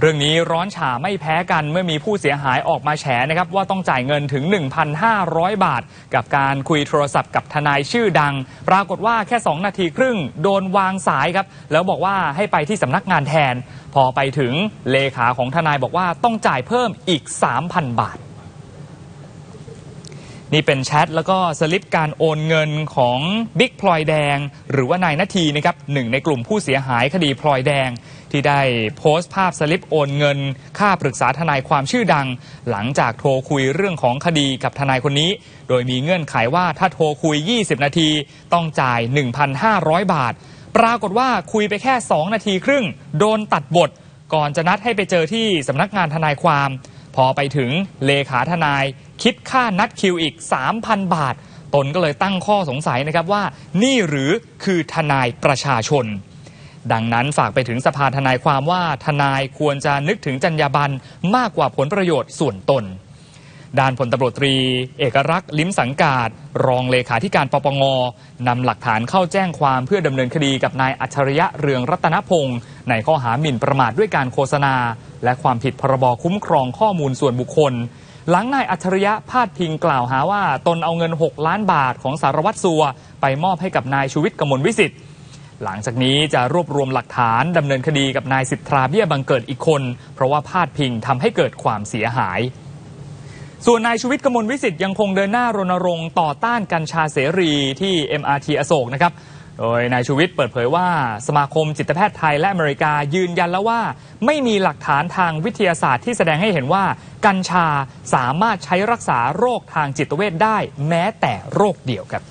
เรื่องนี้ร้อนฉาไม่แพ้กันเมื่อมีผู้เสียหายออกมาแฉนะครับว่าต้องจ่ายเงินถึง 1,500 บาท กับการคุยโทรศัพท์กับทนายชื่อดัง ปรากฏว่าแค่ 2 นาทีครึ่งโดนวางสายครับ แล้วบอกว่าให้ไปที่สำนักงานแทน พอไปถึงเลขาของทนายบอกว่าต้องจ่ายเพิ่มอีก 3,000 บาทนี่เป็นแชทแล้วก็สลิปการโอนเงินของบิ๊กพลอยแดง หรือว่านายนาทีนะครับหนึ่งในกลุ่มผู้เสียหายคดีพลอยแดง ที่ได้โพสต์ภาพสลิปโอนเงิน ค่าปรึกษาทนายความชื่อดัง หลังจากโทรคุยเรื่องของคดีกับทนายคนนี้ โดยมีเงื่อนไขว่าถ้าโทรคุย 20 นาที ต้องจ่าย 1,500 บาท ปรากฏว่าคุยไปแค่ 2 นาทีครึ่ง โดนตัดบท ก่อนจะนัดให้ไปเจอที่สำนักงานทนายความ พอไปถึงเลขาทนาย คิดค่านัดคิวอีก 3,000 บาท ตนก็เลยตั้งข้อสงสัยนะครับว่า นี่หรือคือทนายประชาชน ดังนั้นฝากไปถึงสภาทนายความว่าทนายควรจะนึกถึงจรรยาบรรณมากกว่าผลประโยชน์ส่วนตน ด้านพลตำรวจตรี เอกรักษ์ลิ้มสังกาดรองเลขาธิการปปงนำหลักฐานเข้าแจ้งความเพื่อดำเนินคดีกับนายอัจฉริยะเรืองรัตนพงศ์ในข้อหาหมิ่นประมาทด้วยการโฆษณา และความผิดพรบคุ้มครองข้อมูลส่วนบุคคล หลังนายอัจฉริยะพาดพิงกล่าวหาว่า ตนเอาเงิน 6 ล้านบาทของสารวัตรสัว ไปมอบให้กับนายชูวิทย์กมลวิสิทธิ์ หลังจากนี้จะรวบรวมหลักฐานดำเนินคดีกับนายสิทธาเบี้ยบังเกิดอีกคน เพราะว่าพาดพิงทำให้เกิดความเสียหาย ส่วนนายชูวิทย์กมลวิสิทธิ์ยังคงเดินหน้ารณรงค์ต่อต้านกัญชาเสรีที่ MRT อโศกนะครับโดยนายชูวิทย์เปิดเผยว่าสมาคมจิตแพทย์ไทยและอเมริกายืนยันแล้วว่า ไม่มีหลักฐานทางวิทยาศาสตร์ที่แสดงให้เห็นว่า กัญชาสามารถใช้รักษาโรคทางจิตเวชได้ แม้แต่โรคเดียวครับ